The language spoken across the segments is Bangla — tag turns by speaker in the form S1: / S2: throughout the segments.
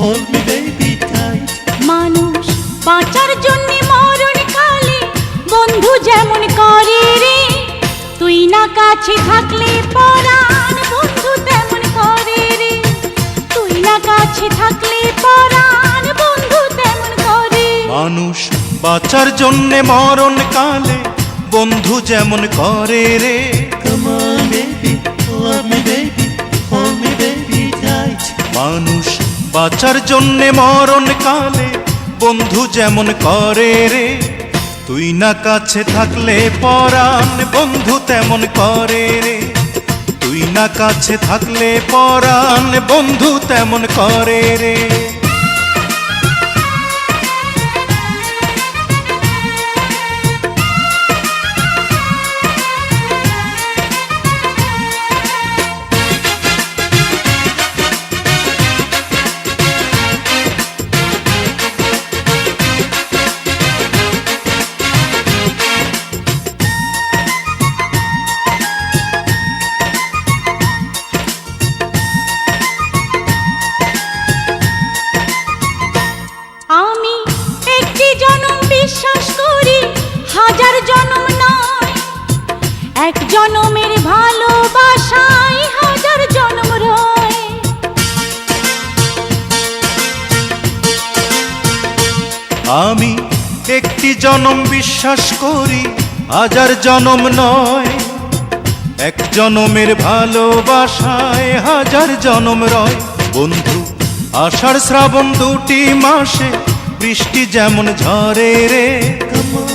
S1: hold me, baby, tight.
S2: মানুষ বাঁচার জন্য মরণ কালে বন্ধু যেমন করে রে তুই না কাছে থাকলে পরাণ বন্ধু তেমন করে রে। তুই না কাছে থাকলে পরাণ বন্ধু তেমন করে।
S1: মানুষ বাঁচার জন্যে মরণ কালে বন্ধু যেমন করে রে। মানুষ বাঁচার জন্যে মরণ কালে বন্ধু যেমন করে রে, তুই না কাছে থাকলে পরাণ বন্ধু তেমন করে রে। তুই না কাছে থাকলে পরাণ বন্ধু তেমন করে রে।
S2: এক জনমের ভালোবাসায় হাজার জনম রয়।
S1: আমি একটি জনম বিশ্বাস করি হাজার জনম নয়। এক জনমের ভালোবাসায় হাজার জনম রয়। বন্ধু আষাঢ় শ্রাবণ দুটি মাসে বৃষ্টি যেমন ঝরে রে।
S2: বন্ধু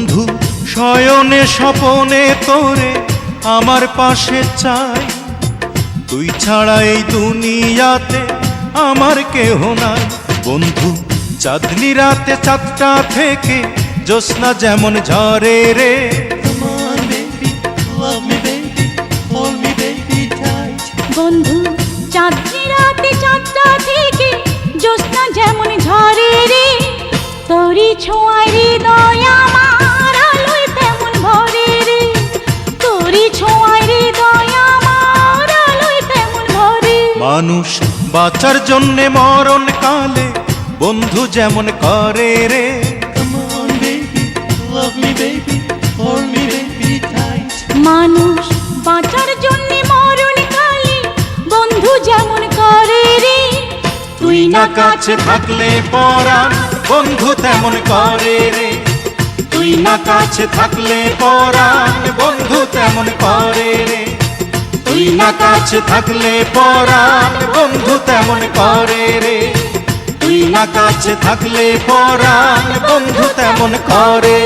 S2: বন্ধু, শয়নে স্বপনে তোরে আমার পাশে চাই। তুই ছাড়া এই দুনিয়াতে আমার কেহ নাই।
S1: বন্ধু, চাঁদনি রাতে চাঁদটা থেকে জ্যোৎস্না যেমন ঝরে রে।
S2: বন্ধু, চাঁদনি রাতে চাঁদটা থেকে জ্যোৎস্না যেমন ঝরে রে। তোরি ছোঁয়ায় হৃদয়
S1: মানুষ। বাঁচার জন্যে মরণ কালে বন্ধু যেমন করে রে।
S2: মানুষ বাঁচার জন্য মরণ কালে বন্ধু যেমন করে রে।
S1: তুই না কাছে থাকলে পরাণ বন্ধু তেমন করে রে। তুই না কাছে থাকলে পরাণ বন্ধু তেমন করে রে। তুই না কাছে থাকলে পরাণ বন্ধু তেমন করে রে। তুই না কাছে থাকলে পরাণ বন্ধু তেমন করে।